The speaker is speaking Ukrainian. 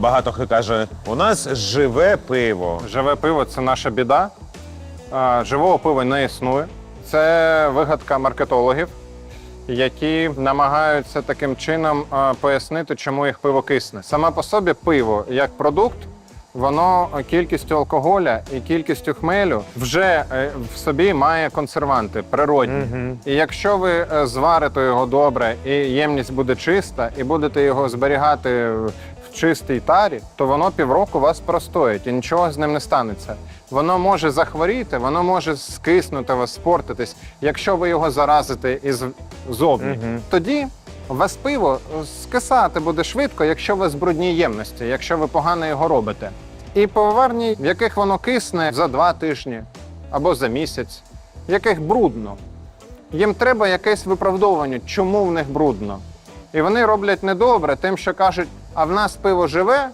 багато хто каже: у нас живе пиво. Живе пиво це наша біда. А, Живого пива не існує. Це вигадка маркетологів, які намагаються таким чином а, пояснити, чому їх пиво кисне. Саме по собі пиво як продукт, воно кількістю алкоголя і кількістю хмелю вже е, в собі має консерванти природні. І якщо ви е, зварите його добре, і ємність буде чиста, і будете його зберігати в чистій тарі, то воно півроку вас простоїть і нічого з ним не станеться. Воно може захворіти, воно може скиснути вас, спортитись. Якщо ви його заразите із зовні, тоді у вас пиво скисати буде швидко, якщо у вас брудні ємності, якщо ви погано його робите. І пивоварні, в яких воно кисне за два тижні або за місяць, в яких брудно. Їм треба якесь виправдовування, чому в них брудно. І вони роблять недобре тим, що кажуть, а в нас пиво живе,